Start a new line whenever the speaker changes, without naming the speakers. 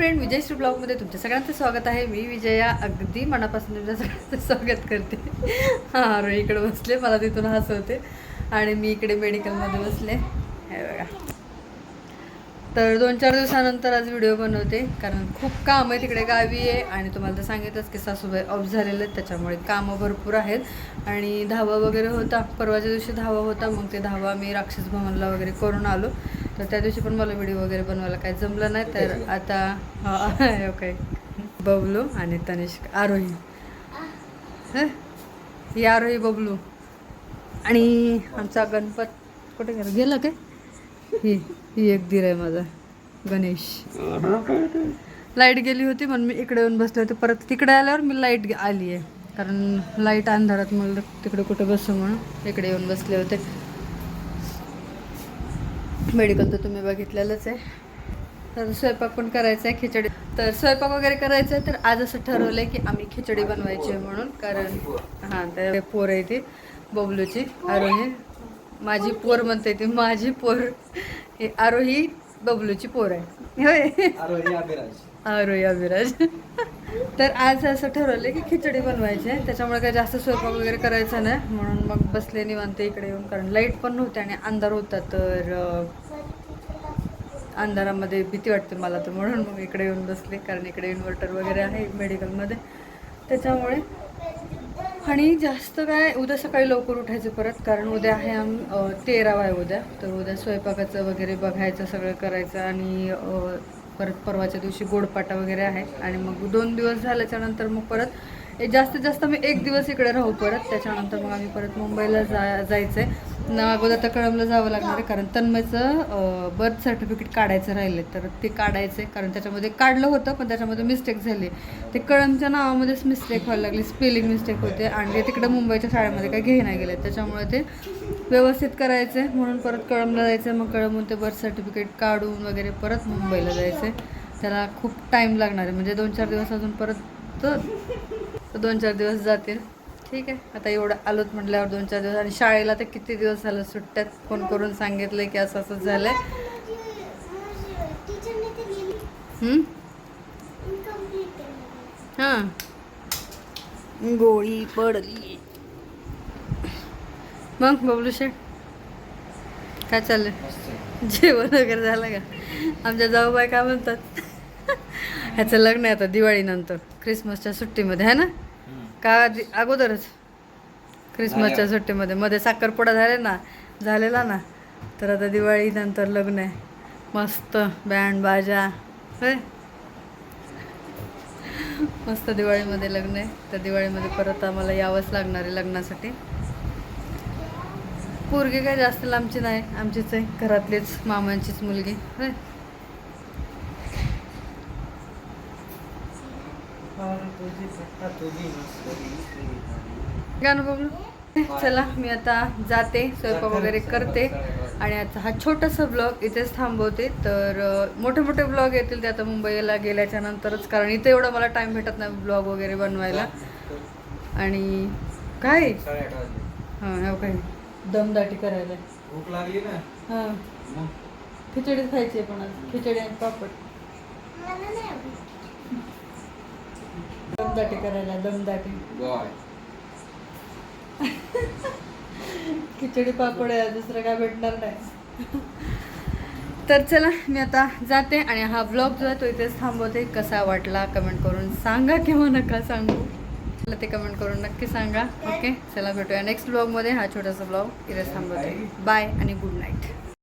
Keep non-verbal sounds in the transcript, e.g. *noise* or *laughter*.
Friend विजयश्री ब्लॉगमध्ये तुमच्या सगळ्यांचं स्वागत आहे. मी विजया अगदी मनापासून तुमच्या सगळ्यांचं स्वागत करते. हां रोही इकडे बसले मला तिथून हसवते. आणि मी इकडे मेडिकलमध्ये बसले. हे बघा. तर दोन चार दिवसानंतर आज व्हिडिओ बनवते कारण खूप काम आहे तिकडे गावी आहे. आणि तुम्हाला तर सांगितलंच की सासूबाई ऑफ झालेले आहेत त्याच्यामुळे कामं भरपूर आहेत. आणि धावा वगैरे होता. परवाच्या दिवशी धावा होता मग ते धावा मी राक्षस भवनला वगैरे करून आलो. तर त्या दिवशी पण मला व्हिडिओ वगैरे बनवायला काही जमलं नाही तर *laughs* आता ओके. बबलू आणि तनिष्क आरोही. हं? ही आरोही बबलू. आणि आमचा गणपत कुठे गेला? गेला काय? ही ही एक धीर आहे माझा गणेश. लाइट गेली होती म्हणून मी इकडे येऊन बसले होते. परत तिकडे आल्यावर मी लाइट आली आहे. कारण लाइट अंधारात मला तिकडे कुठे बसू म्हणून इकडे येऊन बसले होते. मेडिकल तर तुम्ही बघितलेलंच आहे. तर स्वयंपाक पण करायचा आहे खिचडी. तर स्वयंपाक वगैरे करायचं आहे तर आज असं ठरवलं आहे की आम्ही खिचडी बनवायची आहे म्हणून कारण हां तर पोर आहे ती बबलूची आरोही. माझी पोर म्हणते ती माझी पोर. हे आरोही बबलूची पोर आहे. होय.
आरोही अभिराज.
आरोही अभिराज. तर आज असं ठरवलं की खिचडी बनवायची आहे. त्याच्यामुळे काही जास्त स्वयंपाक वगैरे करायचा नाही. म्हणून मग बसले निवांत इकडे येऊन कारण लाइट पण नव्हती आणि अंधार होता तर अंधारामध्ये भीती वाटते मला तर. म्हणून मग इकडे येऊन बसले कारण इकडे इन्व्हर्टर वगैरे आहे मेडिकलमध्ये त्याच्यामुळे आणि जास्त काय उद्या सकाळी लवकर उठायचं परत कारण उद्या आहे आम तेरावा आहे उद्या. तर उद्या स्वयंपाकाचं वगैरे बघायचं सगळं करायचं आणि परत परवाच्या दिवशी गोडपाटा वगैरे आहे. आणि मग दोन दिवस झाल्याच्यानंतर मग परत जास्तीत जास्त मी एक दिवस इकडे राहू परत त्याच्यानंतर मग आम्ही परत मुंबईला जा जायचं आहे ना अगोदर तर कळमला जावं लागणार आहे कारण तन्मयचं बर्थ सर्टिफिकेट काढायचं राहिले तर ते काढायचं आहे कारण त्याच्यामध्ये काढलं होतं पण त्याच्यामध्ये मिस्टेक झाली. ते कळमच्या नावामध्येच मिस्टेक व्हायला लागली स्पेलिंग मिस्टेक होते. आणि ते तिकडे मुंबईच्या शाळेमध्ये काय घेईना गेले. त्याच्यामुळे ते व्यवस्थित करायचं आहे म्हणून परत कळमला जायचं आहे मग कळमून ते बर्थ सर्टिफिकेट काढून वगैरे परत मुंबईला जायचं आहे त्याला खूप टाईम लागणार आहे. म्हणजे दोन चार दिवस अजून परत तर दोन चार दिवस जातील. ठीक आहे. आता एवढं आलोत म्हटल्यावर दोन चार दिवस. आणि शाळेला तर किती दिवस झालं? सुट्ट्यात फोन करून सांगितलं की असं असं झालंय. हम्म? हां. गोळी पडली. मग बबलू शेठ काय चाललंय? जेवण वगैरे झालं का? आमच्या जाऊबाई काय म्हणतात? *laughs* ह्याचं लग्न आहे आता दिवाळीनंतर. क्रिसमसच्या सुट्टीमध्ये आहे ना? का आधी- अगोदरच? क्रिसमसच्या सुट्टीमध्ये. मध्ये साखरपुडा झाले ना झालेला ना तर आता दिवाळीनंतर लग्न आहे. मस्त बँड बाजा होय? मस्त दिवाळीमध्ये लग्न आहे. तर दिवाळीमध्ये परत आम्हाला यावंच लागणार आहे लग्नासाठी. पोरगी काय जास्त लांबची नाही. आमचीच आहे घरातलीच मामांचीच मुलगी होय? गाणं बघू? चला मी आता जाते स्वयंपाक वगैरे करते. आणि आता हा छोटासा ब्लॉग इथेच थांबवते. तर मोठे मोठे ब्लॉग येतील ते आता मुंबईला गेल्याच्या नंतरच कारण इथे एवढं मला टाईम भेटत नाही ब्लॉग वगैरे बनवायला. आणि काय? हां हो काय? दमदाटी करायला.
भूक लागली ना?
हां. खिचडीच खायची आहे पण आज खिचडी आणि पापड. दमदाटी करायला दमदाटी. *laughs* खिचडी पापड आहे दुसरं काय भेटणार नाही. तर चला मी आता जाते आणि हा ब्लॉग जो आहे तो इथेच थांबवते. कसा वाटला कमेंट करून सांगा किंवा नका सांगू. मला ते कमेंट करून नक्की सांगा. ओके चला भेटूया नेक्स्ट ब्लॉगमध्ये हा छोटासा ब्लॉग इथेच थांबवते. बाय आणि गुड नाईट